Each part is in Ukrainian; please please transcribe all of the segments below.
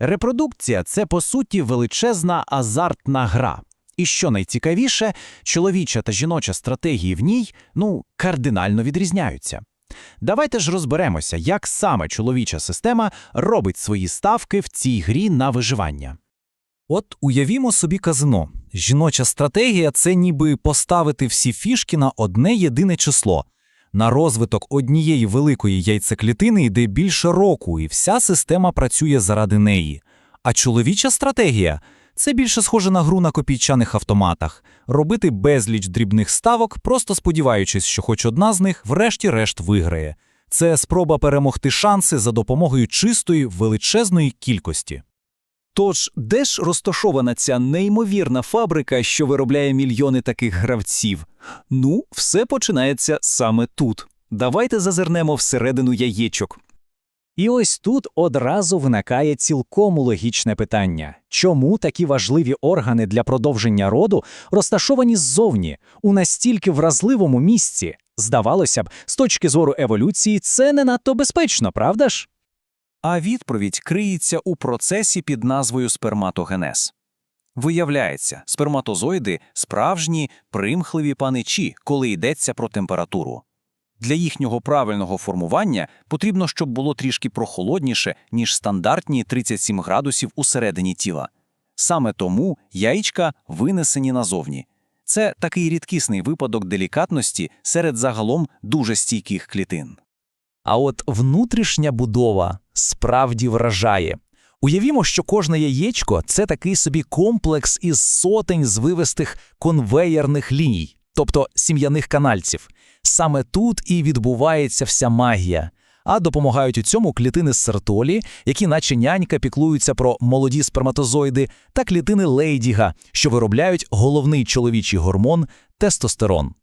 Репродукція це по суті величезна азартна гра. І що найцікавіше, чоловіча та жіноча стратегії в ній ну кардинально відрізняються. Давайте ж розберемося, як саме чоловіча система робить свої ставки в цій грі на виживання. От уявімо собі казино. Жіноча стратегія це ніби поставити всі фішки на одне єдине число. На розвиток однієї великої яйцеклітини йде більше року, і вся система працює заради неї. А чоловіча стратегія це більше схоже на гру на копійчаних автоматах, робити безліч дрібних ставок, просто сподіваючись, що хоч одна з них врешті-решт виграє. Це спроба перемогти шанси за допомогою чистої величезної кількості. Тож, де ж розташована ця неймовірна фабрика, що виробляє мільйони таких гравців? Ну, все починається саме тут. Давайте зазирнемо всередину яєчок. І ось тут одразу виникає цілком логічне питання: чому такі важливі органи для продовження роду розташовані ззовні, у настільки вразливому місці? Здавалося б, з точки зору еволюції, це не надто безпечно, правда ж? А відповідь криється у процесі під назвою сперматогенез. Виявляється, сперматозоїди справжні примхливі паничі, коли йдеться про температуру. Для їхнього правильного формування потрібно, щоб було трішки прохолодніше, ніж стандартні 37 градусів усередині тіла. Саме тому яєчка винесені назовні. Це такий рідкісний випадок делікатності серед загалом дуже стійких клітин. А от внутрішня будова справді вражає. Уявімо, що кожне яєчко це такий собі комплекс із сотень звивистих конвеєрних ліній, тобто сім'яних канальців. Саме тут і відбувається вся магія. А допомагають у цьому клітини сертолі, які, наче нянька, піклуються про молоді сперматозоїди, та клітини Лейдіга, що виробляють головний чоловічий гормон тестостерон.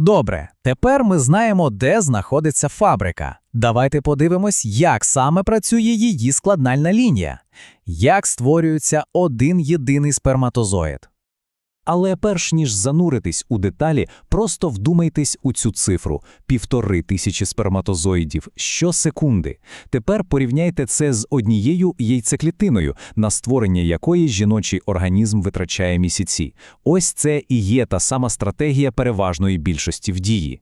Добре, тепер ми знаємо, де знаходиться фабрика. Давайте подивимось, як саме працює її складнальна лінія, як створюється один єдиний сперматозоїд. Але перш ніж зануритись у деталі, просто вдумайтесь у цю цифру півтори тисячі сперматозоїдів щосекунди. Тепер порівняйте це з однією яйцеклітиною, на створення якої жіночий організм витрачає місяці. Ось це і є та сама стратегія переважної більшості в дії.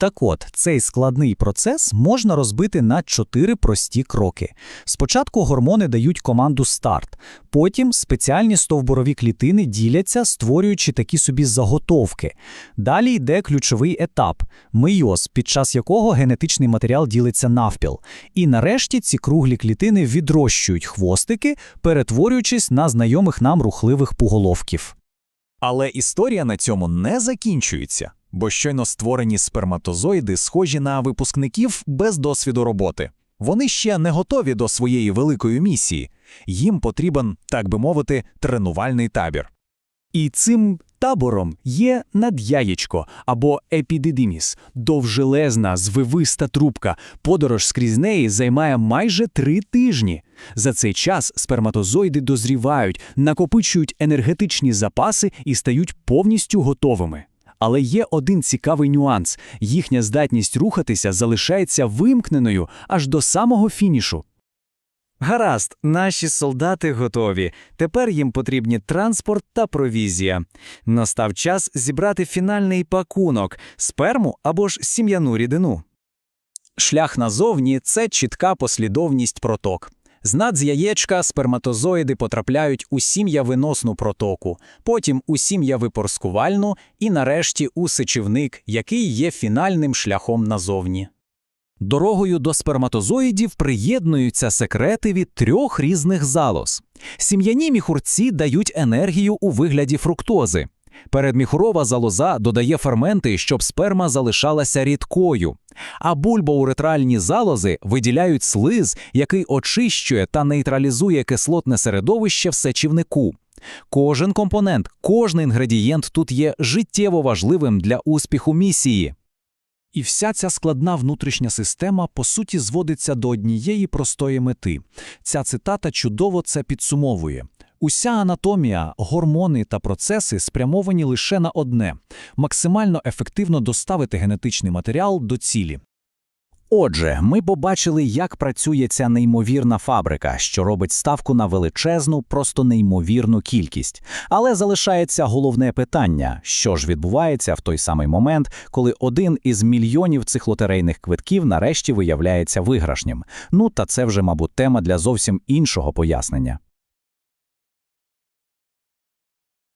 Так от, цей складний процес можна розбити на чотири прості кроки. Спочатку гормони дають команду старт, потім спеціальні стовбурові клітини діляться, створюючи такі собі заготовки. Далі йде ключовий етап мейоз, під час якого генетичний матеріал ділиться навпіл. І нарешті ці круглі клітини відрощують хвостики, перетворюючись на знайомих нам рухливих пуголовків. Але історія на цьому не закінчується, бо щойно створені сперматозоїди схожі на випускників без досвіду роботи. Вони ще не готові до своєї великої місії. Їм потрібен, так би мовити, тренувальний табір. І цим табором є надяєчко або епідидиміс, довжелезна, звивиста трубка. Подорож скрізь неї займає майже три тижні. За цей час сперматозоїди дозрівають, накопичують енергетичні запаси і стають повністю готовими. Але є один цікавий нюанс: їхня здатність рухатися залишається вимкненою аж до самого фінішу. Гаразд, наші солдати готові. Тепер їм потрібні транспорт та провізія. Настав час зібрати фінальний пакунок сперму або ж сім'яну рідину. Шлях назовні це чітка послідовність проток. З над яєчка сперматозоїди потрапляють у сім'явиносну протоку, потім у сім'явипорскувальну і нарешті у сечівник, який є фінальним шляхом назовні. Дорогою до сперматозоїдів приєднуються секрети від трьох різних залоз. Сім'яні міхурці дають енергію у вигляді фруктози. Передміхурова залоза додає ферменти, щоб сперма залишалася рідкою. А бульбоуретральні залози виділяють слиз, який очищує та нейтралізує кислотне середовище в сечівнику. Кожен компонент, кожен інгредієнт тут є життєво важливим для успіху місії. І вся ця складна внутрішня система по суті зводиться до однієї простої мети. Ця цитата чудово це підсумовує. Уся анатомія, гормони та процеси спрямовані лише на одне максимально ефективно доставити генетичний матеріал до цілі. Отже, ми побачили, як працює ця неймовірна фабрика, що робить ставку на величезну, просто неймовірну кількість. Але залишається головне питання: що ж відбувається в той самий момент, коли один із мільйонів цих лотерейних квитків нарешті виявляється виграшнім. Ну та це вже, мабуть, тема для зовсім іншого пояснення.